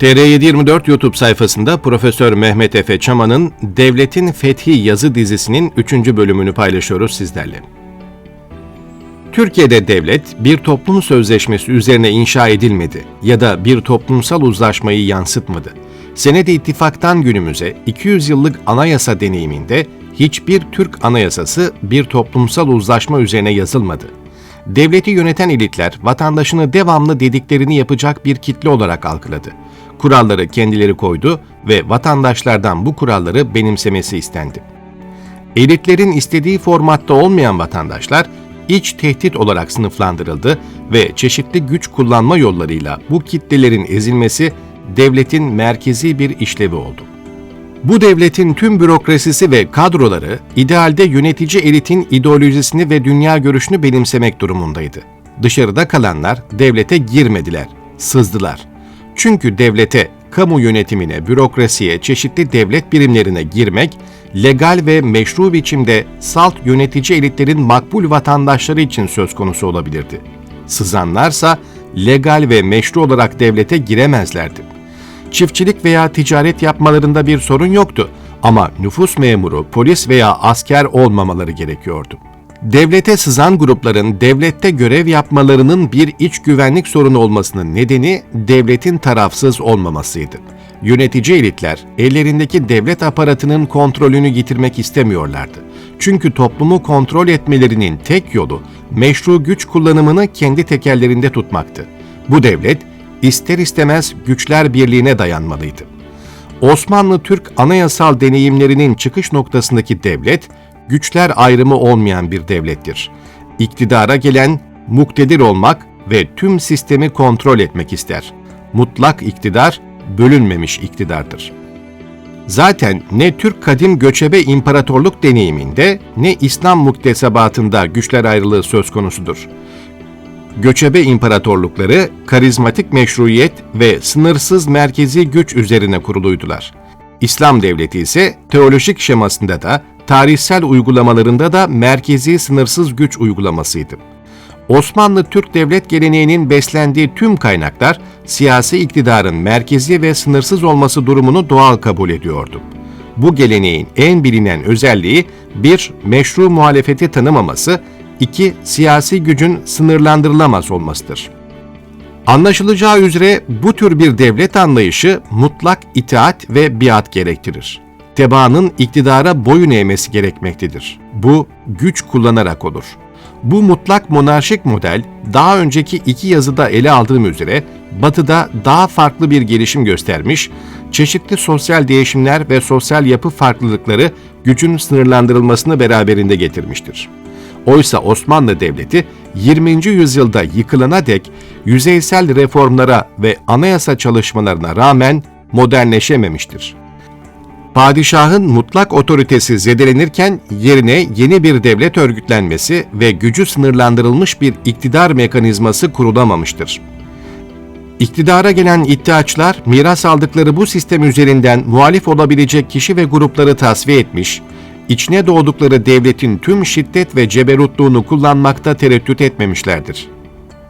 TR724 YouTube sayfasında Profesör Mehmet Efe Çaman'ın Devletin Fethi yazı dizisinin 3. bölümünü paylaşıyoruz sizlerle. Türkiye'de devlet bir toplum sözleşmesi üzerine inşa edilmedi ya da bir toplumsal uzlaşmayı yansıtmadı. Senedi ittifaktan günümüze 200 yıllık anayasa deneyiminde hiçbir Türk anayasası bir toplumsal uzlaşma üzerine yazılmadı. Devleti yöneten elitler vatandaşını devamlı dediklerini yapacak bir kitle olarak algıladı. Kuralları kendileri koydu ve vatandaşlardan bu kuralları benimsemesi istendi. Elitlerin istediği formatta olmayan vatandaşlar iç tehdit olarak sınıflandırıldı ve çeşitli güç kullanma yollarıyla bu kitlelerin ezilmesi devletin merkezi bir işlevi oldu. Bu devletin tüm bürokrasisi ve kadroları idealde yönetici elitin ideolojisini ve dünya görüşünü benimsemek durumundaydı. Dışarıda kalanlar devlete girmediler, sızdılar. Çünkü devlete, kamu yönetimine, bürokrasiye, çeşitli devlet birimlerine girmek, legal ve meşru biçimde salt yönetici elitlerin makbul vatandaşları için söz konusu olabilirdi. Sızanlarsa legal ve meşru olarak devlete giremezlerdi. Çiftçilik veya ticaret yapmalarında bir sorun yoktu ama nüfus memuru, polis veya asker olmamaları gerekiyordu. Devlete sızan grupların devlette görev yapmalarının bir iç güvenlik sorunu olmasının nedeni devletin tarafsız olmamasıydı. Yönetici elitler ellerindeki devlet aparatının kontrolünü yitirmek istemiyorlardı. Çünkü toplumu kontrol etmelerinin tek yolu meşru güç kullanımını kendi tekerlerinde tutmaktı. Bu devlet ister istemez güçler birliğine dayanmalıydı. Osmanlı-Türk anayasal deneyimlerinin çıkış noktasındaki devlet, güçler ayrımı olmayan bir devlettir. İktidara gelen muktedir olmak ve tüm sistemi kontrol etmek ister. Mutlak iktidar, bölünmemiş iktidardır. Zaten ne Türk kadim göçebe imparatorluk deneyiminde ne İslam muktesebatında güçler ayrılığı söz konusudur. Göçebe imparatorlukları karizmatik meşruiyet ve sınırsız merkezi güç üzerine kuruluydular. İslam devleti ise teolojik şemasında da tarihsel uygulamalarında da merkezi sınırsız güç uygulamasıydı. Osmanlı Türk devlet geleneğinin beslendiği tüm kaynaklar siyasi iktidarın merkezi ve sınırsız olması durumunu doğal kabul ediyordu. Bu geleneğin en bilinen özelliği bir meşru muhalefeti tanımaması, iki siyasi gücün sınırlandırılamaz olmasıdır. Anlaşılacağı üzere bu tür bir devlet anlayışı mutlak itaat ve biat gerektirir. Tebaanın iktidara boyun eğmesi gerekmektedir. Bu güç kullanarak olur. Bu mutlak monarşik model daha önceki iki yazıda ele aldığım üzere Batı'da daha farklı bir gelişim göstermiş, çeşitli sosyal değişimler ve sosyal yapı farklılıkları gücün sınırlandırılmasını beraberinde getirmiştir. Oysa Osmanlı Devleti 20. yüzyılda yıkılana dek yüzeysel reformlara ve anayasa çalışmalarına rağmen modernleşememiştir. Padişahın mutlak otoritesi zedelenirken yerine yeni bir devlet örgütlenmesi ve gücü sınırlandırılmış bir iktidar mekanizması kurulamamıştır. İktidara gelen iddiaçlar miras aldıkları bu sistem üzerinden muhalif olabilecek kişi ve grupları tasfiye etmiş, içine doğdukları devletin tüm şiddet ve ceberutluğunu kullanmakta tereddüt etmemişlerdir.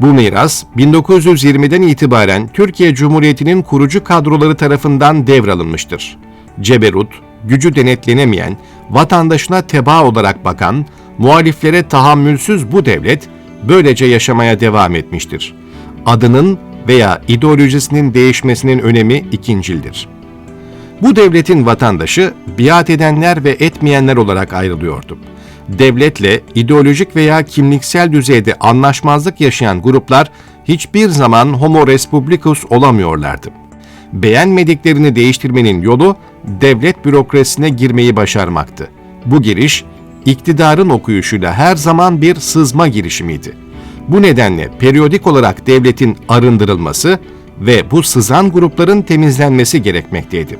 Bu miras 1920'den itibaren Türkiye Cumhuriyeti'nin kurucu kadroları tarafından devralınmıştır. Ceberut, gücü denetlenemeyen, vatandaşına teba olarak bakan, muhaliflere tahammülsüz bu devlet böylece yaşamaya devam etmiştir. Adının veya ideolojisinin değişmesinin önemi ikincildir. Bu devletin vatandaşı biat edenler ve etmeyenler olarak ayrılıyordu. Devletle ideolojik veya kimliksel düzeyde anlaşmazlık yaşayan gruplar hiçbir zaman homo respublicus olamıyorlardı. Beğenmediklerini değiştirmenin yolu devlet bürokrasisine girmeyi başarmaktı. Bu giriş iktidarın okuyuşuyla her zaman bir sızma girişimiydi. Bu nedenle periyodik olarak devletin arındırılması ve bu sızan grupların temizlenmesi gerekmekteydi.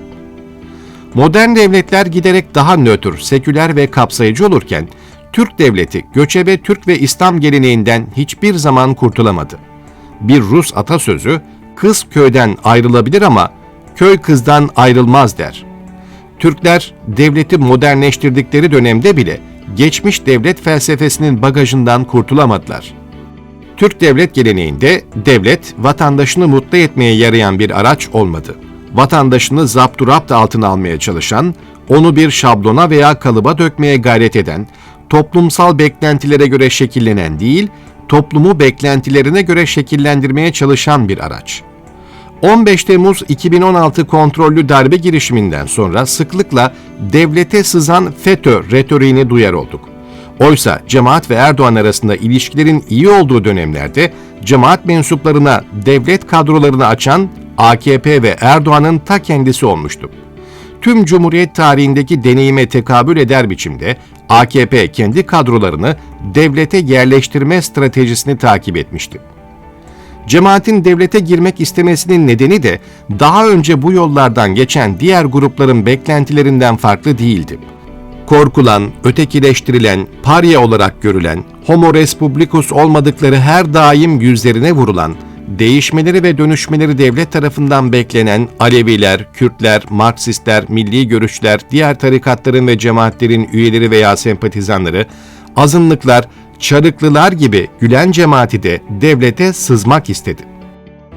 Modern devletler giderek daha nötr, seküler ve kapsayıcı olurken, Türk devleti göçebe Türk ve İslam geleneğinden hiçbir zaman kurtulamadı. Bir Rus atasözü, kız köyden ayrılabilir ama köy kızdan ayrılmaz der. Türkler devleti modernleştirdikleri dönemde bile geçmiş devlet felsefesinin bagajından kurtulamadılar. Türk devlet geleneğinde devlet vatandaşını mutlu etmeye yarayan bir araç olmadı. Vatandaşını zapturapt altına almaya çalışan, onu bir şablona veya kalıba dökmeye gayret eden, toplumsal beklentilere göre şekillenen değil, toplumu beklentilerine göre şekillendirmeye çalışan bir araç. 15 Temmuz 2016 kontrollü darbe girişiminden sonra sıklıkla devlete sızan FETÖ retoriğini duyar olduk. Oysa cemaat ve Erdoğan arasında ilişkilerin iyi olduğu dönemlerde cemaat mensuplarına devlet kadrolarını açan AKP ve Erdoğan'ın ta kendisi olmuştu. Tüm Cumhuriyet tarihindeki deneyime tekabül eder biçimde AKP kendi kadrolarını devlete yerleştirme stratejisini takip etmişti. Cemaatin devlete girmek istemesinin nedeni de daha önce bu yollardan geçen diğer grupların beklentilerinden farklı değildi. Korkulan, ötekileştirilen, parya olarak görülen, homo respublicus olmadıkları her daim yüzlerine vurulan, değişmeleri ve dönüşmeleri devlet tarafından beklenen Aleviler, Kürtler, Marksistler, milli görüşler, diğer tarikatların ve cemaatlerin üyeleri veya sempatizanları, azınlıklar, çarıklılar gibi Gülen cemaati de devlete sızmak istedi.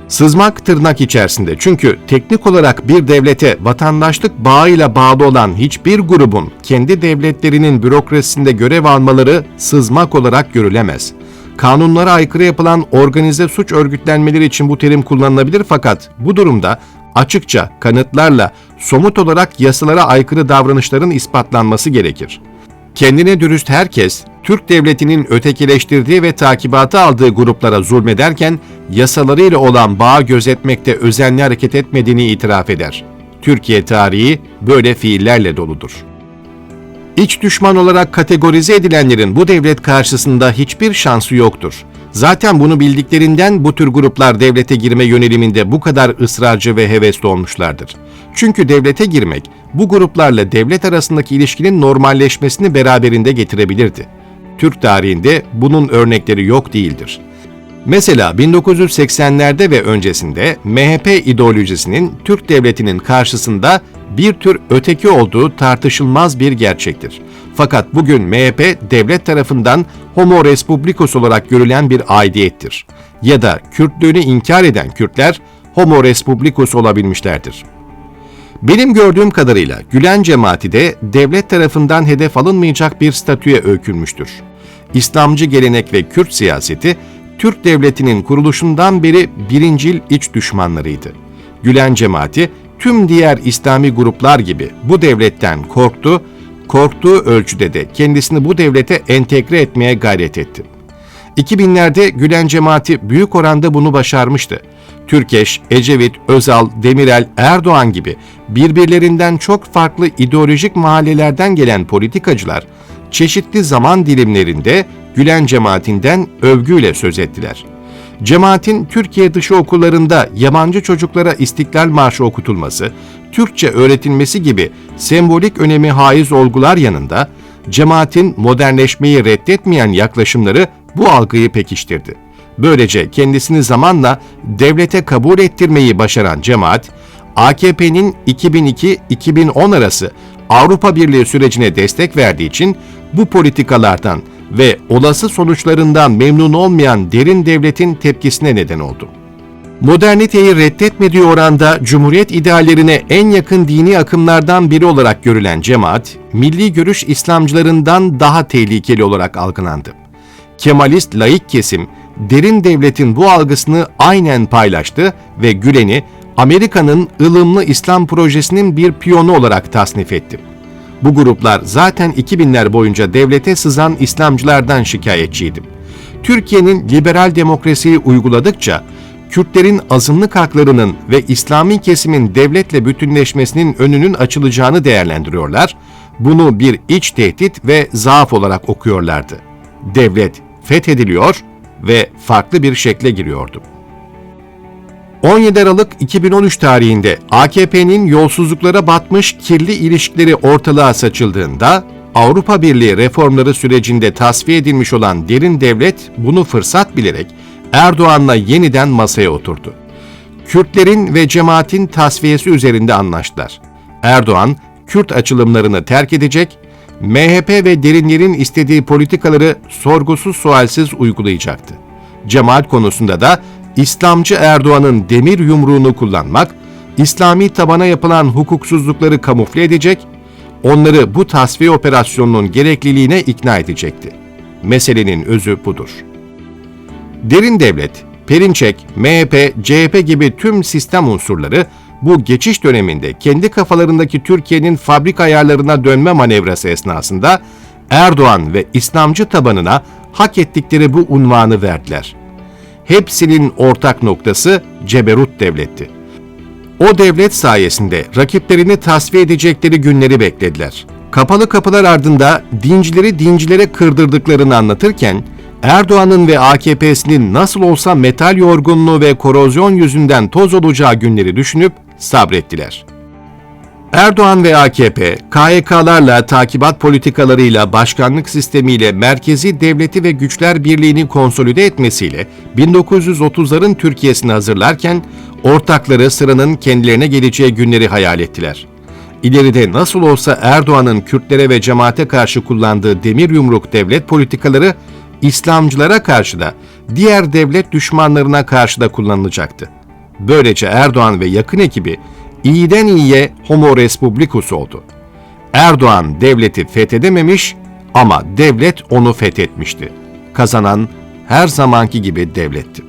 Sızmak tırnak içerisinde çünkü teknik olarak bir devlete vatandaşlık bağıyla bağlı olan hiçbir grubun kendi devletlerinin bürokrasisinde görev almaları sızmak olarak görülemez. Kanunlara aykırı yapılan organize suç örgütlenmeleri için bu terim kullanılabilir fakat bu durumda açıkça kanıtlarla somut olarak yasalara aykırı davranışların ispatlanması gerekir. Kendine dürüst herkes, Türk devletinin ötekileştirdiği ve takibatı aldığı gruplara zulmederken yasalarıyla olan bağı gözetmekte özenli hareket etmediğini itiraf eder. Türkiye tarihi böyle fiillerle doludur. İç düşman olarak kategorize edilenlerin bu devlet karşısında hiçbir şansı yoktur. Zaten bunu bildiklerinden bu tür gruplar devlete girme yöneliminde bu kadar ısrarcı ve hevesli olmuşlardır. Çünkü devlete girmek bu gruplarla devlet arasındaki ilişkinin normalleşmesini beraberinde getirebilirdi. Türk tarihinde bunun örnekleri yok değildir. Mesela 1980'lerde ve öncesinde MHP ideolojisinin Türk devletinin karşısında bir tür öteki olduğu tartışılmaz bir gerçektir. Fakat bugün MHP devlet tarafından homo respublicus olarak görülen bir aidiyettir. Ya da Kürtlüğünü inkar eden Kürtler homo respublicus olabilmişlerdir. Benim gördüğüm kadarıyla Gülen cemaati de devlet tarafından hedef alınmayacak bir statüye öykünmüştür. İslamcı gelenek ve Kürt siyaseti Türk devletinin kuruluşundan beri birincil iç düşmanlarıydı. Gülen cemaati tüm diğer İslami gruplar gibi bu devletten korktu, korktuğu ölçüde de kendisini bu devlete entegre etmeye gayret etti. 2000'lerde Gülen cemaati büyük oranda bunu başarmıştı. Türkeş, Ecevit, Özal, Demirel, Erdoğan gibi birbirlerinden çok farklı ideolojik mahallelerden gelen politikacılar çeşitli zaman dilimlerinde Gülen cemaatinden övgüyle söz ettiler. Cemaatin Türkiye dışı okullarında yabancı çocuklara İstiklal Marşı okutulması, Türkçe öğretilmesi gibi sembolik önemi haiz olgular yanında cemaatin modernleşmeyi reddetmeyen yaklaşımları bu algıyı pekiştirdi. Böylece kendisini zamanla devlete kabul ettirmeyi başaran cemaat, AKP'nin 2002-2010 arası Avrupa Birliği sürecine destek verdiği için bu politikalardan ve olası sonuçlarından memnun olmayan derin devletin tepkisine neden oldu. Moderniteyi reddetmediği oranda Cumhuriyet ideallerine en yakın dini akımlardan biri olarak görülen cemaat, milli görüş İslamcılarından daha tehlikeli olarak algılandı. Kemalist laik kesim, derin devletin bu algısını aynen paylaştı ve Gülen'i Amerika'nın ılımlı İslam projesinin bir piyonu olarak tasnif etti. Bu gruplar zaten 2000'ler boyunca devlete sızan İslamcılardan şikayetçiydi. Türkiye'nin liberal demokrasiyi uyguladıkça Kürtlerin azınlık haklarının ve İslami kesimin devletle bütünleşmesinin önünün açılacağını değerlendiriyorlar. Bunu bir iç tehdit ve zaaf olarak okuyorlardı. Devlet fethediliyor ve farklı bir şekle giriyordu. 17 Aralık 2013 tarihinde AKP'nin yolsuzluklara batmış kirli ilişkileri ortalığa saçıldığında Avrupa Birliği reformları sürecinde tasfiye edilmiş olan derin devlet bunu fırsat bilerek Erdoğan'la yeniden masaya oturdu. Kürtlerin ve cemaatin tasfiyesi üzerinde anlaştılar. Erdoğan, Kürt açılımlarını terk edecek, MHP ve derinlerin istediği politikaları sorgusuz sualsiz uygulayacaktı. Cemaat konusunda da İslamcı Erdoğan'ın demir yumruğunu kullanmak, İslami tabana yapılan hukuksuzlukları kamufle edecek, onları bu tasfiye operasyonunun gerekliliğine ikna edecekti. Meselenin özü budur. Derin devlet, Perinçek, MHP, CHP gibi tüm sistem unsurları bu geçiş döneminde kendi kafalarındaki Türkiye'nin fabrik ayarlarına dönme manevrası esnasında Erdoğan ve İslamcı tabanına hak ettikleri bu unvanı verdiler. Hepsinin ortak noktası Ceberut devletti. O devlet sayesinde rakiplerini tasfiye edecekleri günleri beklediler. Kapalı kapılar ardında dincileri dincilere kırdırdıklarını anlatırken, Erdoğan'ın ve AKP'sinin nasıl olsa metal yorgunluğu ve korozyon yüzünden toz olacağı günleri düşünüp sabrettiler. Erdoğan ve AKP, KYK'larla, takibat politikalarıyla, başkanlık sistemiyle merkezi devleti ve güçler birliğini konsolide etmesiyle 1930'ların Türkiye'sini hazırlarken ortakları sıranın kendilerine geleceği günleri hayal ettiler. İleride nasıl olsa Erdoğan'ın Kürtlere ve cemaate karşı kullandığı demir yumruk devlet politikaları İslamcılara karşı da diğer devlet düşmanlarına karşı da kullanılacaktı. Böylece Erdoğan ve yakın ekibi iyiden iyiye homo respublicus oldu. Erdoğan devleti fethedememiş ama devlet onu fethetmişti. Kazanan her zamanki gibi devletti.